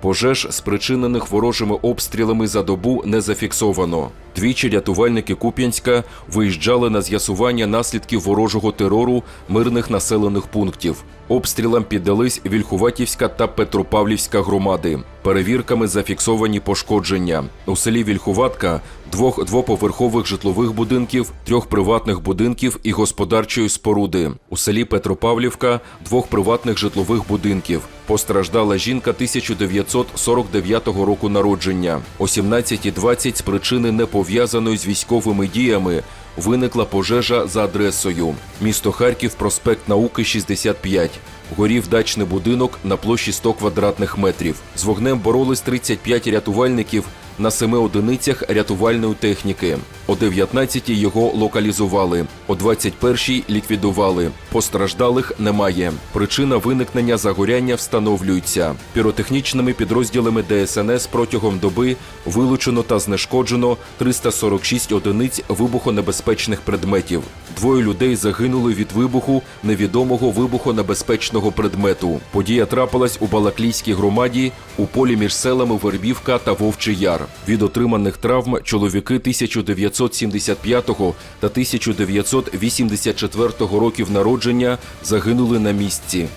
Пожеж, спричинених ворожими обстрілами за добу, не зафіксовано. Двічі рятувальники Куп'янська виїжджали на з'ясування наслідків ворожого терору мирних населених пунктів. Обстрілам піддались Вільхуватівська та Петропавлівська громади. Перевірками зафіксовані пошкодження. У селі Вільхуватка двох двоповерхових житлових будинків, трьох приватних будинків і господарчої споруди. У селі Петропавлівка двох приватних житлових будинків. Постраждала жінка 1949 року народження. О 17.20 з причини не пов'язаної з військовими діями виникла пожежа за адресою місто Харків, проспект Науки 65. Горів дачний будинок на площі 100 квадратних метрів. З вогнем боролись 35 рятувальників на семи одиницях рятувальної техніки. О 19-й його локалізували, о 21-й ліквідували. Постраждалих немає. Причина виникнення загоряння встановлюється. Піротехнічними підрозділами ДСНС протягом доби вилучено та знешкоджено 346 одиниць вибухонебезпечних предметів. Двоє людей загинули від вибуху невідомого вибухонебезпечного предмету. Подія трапилась у Балаклійській громаді у полі між селами Вербівка та Вовчий Яр. Від отриманих травм чоловіки 1975 та 1984 років народження загинули на місці.